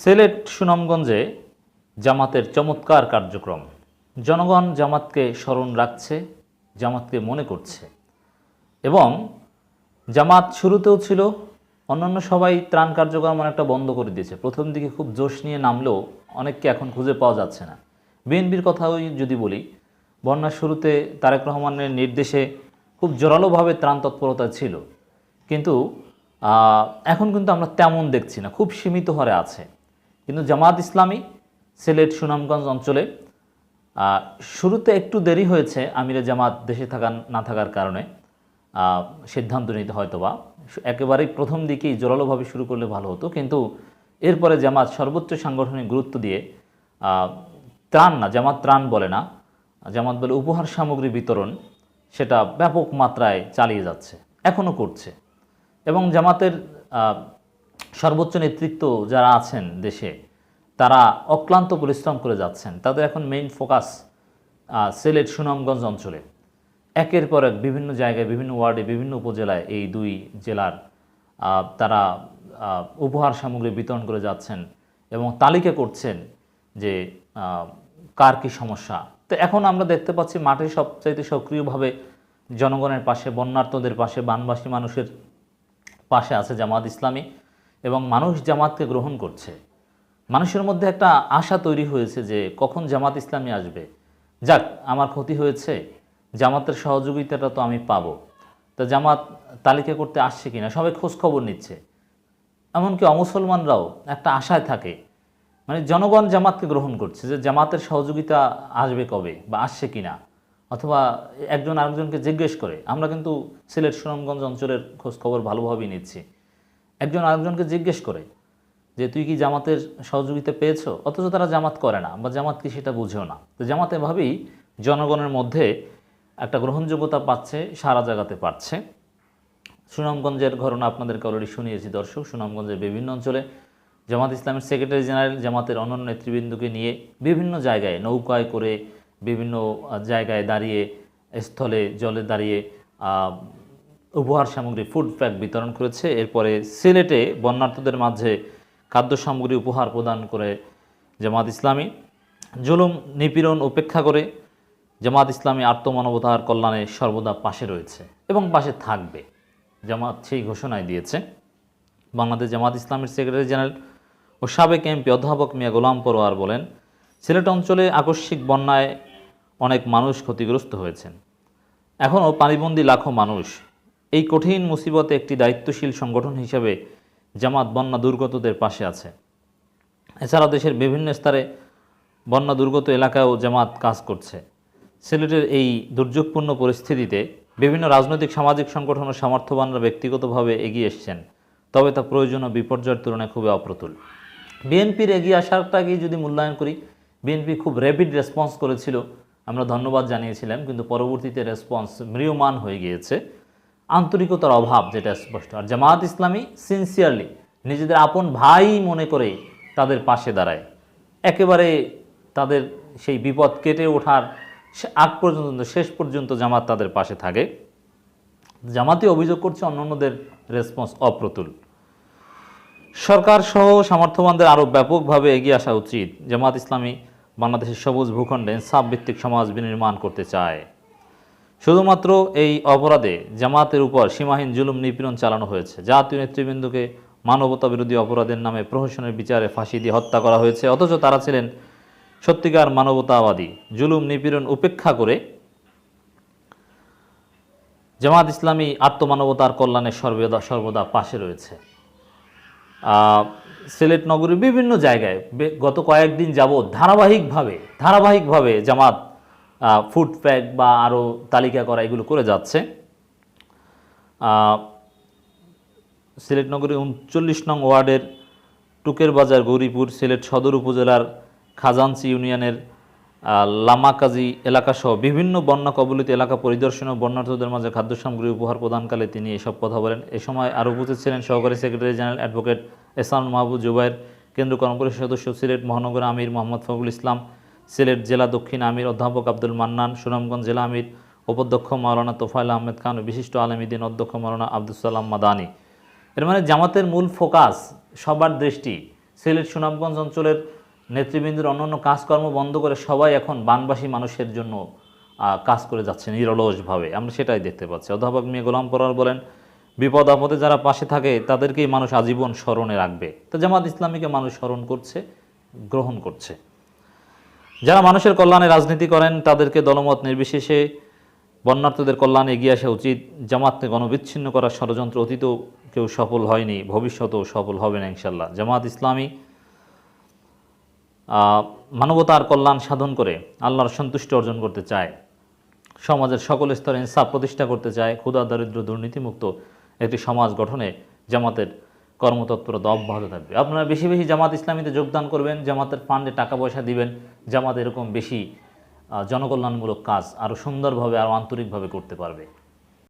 সিলেট সুনামগঞ্জে জামাতের চমৎকার কার্যক্রম। জনগণ জামাতকে স্মরণ রাখছে, জামাতকে মনে করছে এবং জামাত শুরুতেও ছিল, অন্যান্য সবাই ত্রাণ কার্যক্রম অনেকটা বন্ধ করে দিয়েছে। প্রথম দিকে খুব জোশ নিয়ে নামলেও অনেককে এখন খুঁজে পাওয়া যাচ্ছে না। বিএনপির কথাও যদি বলি, বন্যার শুরুতে তারেক রহমানের নির্দেশে খুব জোরালোভাবে ত্রাণ তৎপরতা ছিল। কিন্তু এখন কিন্তু আমরা তেমন দেখছি না, খুব সীমিত হারে আছে। কিন্তু জামাত ইসলামী সিলেট সুনামগঞ্জ অঞ্চলে শুরুতে একটু দেরি হয়েছে আমিরে জামাত দেশে থাকা, না থাকার কারণে। সিদ্ধান্ত নিতে হয়তো বা একেবারেই প্রথম দিকেই জোরালোভাবে শুরু করলে ভালো হতো। কিন্তু এরপরে জামাত সর্বোচ্চ সাংগঠনিক গুরুত্ব দিয়ে ত্রাণ না, জামাত ত্রাণ বলে না, জামাত বলে উপহার সামগ্রী বিতরণ, সেটা ব্যাপক মাত্রায় চালিয়ে যাচ্ছে এখনও করছে। এবং জামাতের সর্বোচ্চ নেতৃত্ব যারা আছেন দেশে, তারা অক্লান্ত পরিশ্রম করে যাচ্ছেন। তাদের এখন মেইন ফোকাস সিলেট সুনামগঞ্জ অঞ্চলে। একের পর এক বিভিন্ন জায়গায়, বিভিন্ন ওয়ার্ডে, বিভিন্ন উপজেলায় এই দুই জেলার তারা উপহার সামগ্রী বিতরণ করে যাচ্ছেন এবং তালিকা করছেন যে কার কি সমস্যা। তো এখন আমরা দেখতে পাচ্ছি মাঠে সবচাইতে সক্রিয়ভাবে জনগণের পাশে বন্যার্থদের পাশে, বানবাসী মানুষের পাশে আছে জামাত ইসলামী। এবং মানুষ জামাতকে গ্রহণ করছে। মানুষের মধ্যে একটা আশা তৈরি হয়েছে যে কখন জামাত ইসলামী আসবে। যাক, আমার ক্ষতি হয়েছে, জামাতের সহযোগিতাটা তো আমি পাবো। তা জামাত তালিকা করতে আসছে কিনা, সবাই খোঁজ খবর নিচ্ছে। এমনকি অমুসলমানরাও একটা আশায় থাকে। মানে জনগণ জামাতকে গ্রহণ করছে যে জামাতের সহযোগিতা আসবে কবে বা আসছে কিনা। অথবা একজন আরেকজনকে জিজ্ঞেস করে। আমরা কিন্তু সিলেট সুনামগঞ্জ অঞ্চলের খোঁজখবর ভালোভাবেই নিচ্ছি। একজন আরেকজনকে জিজ্ঞেস করে যে, তুই কি জামাতের সহযোগিতা পেয়েছ? অথচ তারা জামাত করে না, বা জামাত কি সেটা বুঝেও না। তো জামাত এভাবেই জনগণের মধ্যে একটা গ্রহণযোগ্যতা পাচ্ছে সারা জায়গাতে পাচ্ছে সুনামগঞ্জের ঘটনা আপনাদেরকে অলরেডি শুনিয়েছি, দর্শক। সুনামগঞ্জের বিভিন্ন অঞ্চলে জামাত ইসলামের সেক্রেটারি জেনারেল, জামাতের অন্যান্য নেতৃবৃন্দকে নিয়ে বিভিন্ন জায়গায় নৌকায় করে বিভিন্ন জায়গায় দাঁড়িয়ে, স্থলে, জলে দাঁড়িয়ে উপহার সামগ্রী ফুড প্যাক বিতরণ করেছে। এরপরে সিলেটে বন্যার্থদের মাঝে খাদ্য সামগ্রী উপহার প্রদান করে জামাত ইসলামী। জুলুম, নিপীড়ন উপেক্ষা করে জামাত ইসলামী আত্মমানবতার কল্যাণে সর্বদা পাশে রয়েছে এবং পাশে থাকবে। জামাত সেই ঘোষণায় দিয়েছে। বাংলাদেশ জামাত ইসলামের সেক্রেটারি জেনারেল ও সাবেক এমপি অধ্যাপক মিয়া গোলাম পরোয়ার বলেন, সিলেট অঞ্চলে আকস্মিক বন্যায় অনেক মানুষ ক্ষতিগ্রস্ত হয়েছেন। এখনও পানিবন্দী লাখো মানুষ এই কঠিন মুসিবতে একটি দায়িত্বশীল সংগঠন হিসেবে জামাত বন্যা দুর্গতদের পাশে আছে। এছাড়া দেশের বিভিন্ন স্তরে বন্যা দুর্গত এলাকায়ও জামাত কাজ করছে। সিলেটের এই দুর্যোগপূর্ণ পরিস্থিতিতে বিভিন্ন রাজনৈতিক সামাজিক সংগঠন ও সামর্থ্যবানরা ব্যক্তিগতভাবে এগিয়ে এসছেন, তবে তা প্রয়োজন ও বিপর্যয়ের তুলনায় খুবই অপ্রতুল। বিএনপির এগিয়ে আসারটাকে যদি মূল্যায়ন করি, বিএনপি খুব র্যাপিড রেসপন্স করেছিল, আমরা ধন্যবাদ জানিয়েছিলাম, কিন্তু পরবর্তীতে রেসপন্স ম্রিয়মান হয়ে গিয়েছে। আন্তরিকতার অভাব, যেটা স্পষ্ট। আর জামায়াত ইসলামী সিনসিয়ারলি নিজেদের আপন ভাই মনে করে তাদের পাশে দাঁড়ায়। একেবারে তাদের সেই বিপদ কেটে ওঠার আগ পর্যন্ত শেষ পর্যন্ত জামাত তাদের পাশে থাকে। জামাতি অভিযোগ করছে অন্যান্যদের রেসপন্স অপ্রতুল। সরকার সহ সামর্থ্যবানদের আরও ব্যাপকভাবে এগিয়ে আসা উচিত। জামাত ইসলামী বাংলাদেশের সবুজ ভূখণ্ডে ইনসাফ ভিত্তিক সমাজ বিনির্মাণ করতে চায়। শুধুমাত্র এই অপরাধে জামাতের উপর সীমাহীন জুলুম নিপীড়ন চালানো হয়েছে। জাতীয় নেতৃবৃন্দকে মানবতা বিরোধী অপরাধের নামে প্রহসনের বিচারে ফাঁসি দিয়ে হত্যা করা হয়েছে। অথচ তারা ছিলেন সত্যিকার মানবতাবাদী। জুলুম নিপীড়ন উপেক্ষা করে জামাত ইসলামী আত্মমানবতার কল্যাণে সর্বদা সর্বদা পাশে রয়েছে। সিলেট নগরীর বিভিন্ন জায়গায় গত কয়েকদিন যাবৎ ধারাবাহিকভাবে ধারাবাহিকভাবে জামাত ফুড প্যাক বা আরও তালিকা করা এগুলো করে যাচ্ছে। সিলেট নগরীর উনচল্লিশ নং ওয়ার্ডের টুকের বাজার গৌরীপুর, সিলেট সদর উপজেলার খাজানচি ইউনিয়নের লামাকাজি এলাকাসহ বিভিন্ন বন্যা কবলিত এলাকা পরিদর্শন ও বন্যার্থদের মাঝে খাদ্য সামগ্রী উপহার প্রদানকালে তিনি এসব কথা বলেন। এ সময় আরও উপস্থিত ছিলেন সহকারী secretary general advocate Ehsan Mahbub Zubair কেন্দ্র কর্মপরিষদ সদস্য সিলেট মহানগর আমির মোহাম্মদ ফখরুল ইসলাম সিলেট জেলা দক্ষিণ আমির অধ্যাপক আব্দুল মান্নান, সুনামগঞ্জ জেলা আমির উপাধ্যক্ষ মাওলানা তোফায়েল আহমেদ খান বিশিষ্ট আলমীদিন অধ্যক্ষ মাওলানা আব্দুল সালাম মাদানি। এর মানে জামাতের মূল ফোকাস, সবার দৃষ্টি, সিলেট সুনামগঞ্জ অঞ্চলের নেতৃবৃন্দের অন্যান্য কাজকর্ম বন্ধ করে সবাই এখন বানবাসী মানুষের জন্য কাজ করে যাচ্ছে নিরলসভাবে। আমরা সেটাই দেখতে পাচ্ছি। অধ্যাপক মিয়া গোলাম পরার বলেন, বিপদ আপদে যারা পাশে থাকে, তাদেরকেই মানুষ আজীবন স্মরণে রাখবে। তো জামাত ইসলামীকে মানুষ স্মরণ করছে, গ্রহণ করছে। যারা মানুষের কল্যাণে রাজনীতি করেন, তাদেরকে দলমত নির্বিশেষে বন্যার্থদের কল্যাণে এগিয়ে আসা উচিত। জামাতকে গণবিচ্ছিন্ন করার ষড়যন্ত্র অতীতেও কেউ সফল হয়নি, ভবিষ্যতেও সফল হবে না ইনশাল্লাহ জামাত ইসলামী মানবতার কল্যাণ সাধন করে আল্লাহর সন্তুষ্টি অর্জন করতে চায়, সমাজের সকল স্তরে ইনসাফ প্রতিষ্ঠা করতে চায়, ক্ষুধা দারিদ্র দুর্নীতিমুক্ত একটি সমাজ গঠনে জামাতের কর্মতৎপরতা অব্যাহত থাকবে। আপনারা বেশি বেশি জামাত ইসলামীতে যোগদান করবেন, জামাতের ফান্ডে টাকা পয়সা দিবেন, জামাত এরকম বেশি জনকল্যাণমূলক কাজ আরও সুন্দরভাবে আরও আন্তরিকভাবে করতে পারবে।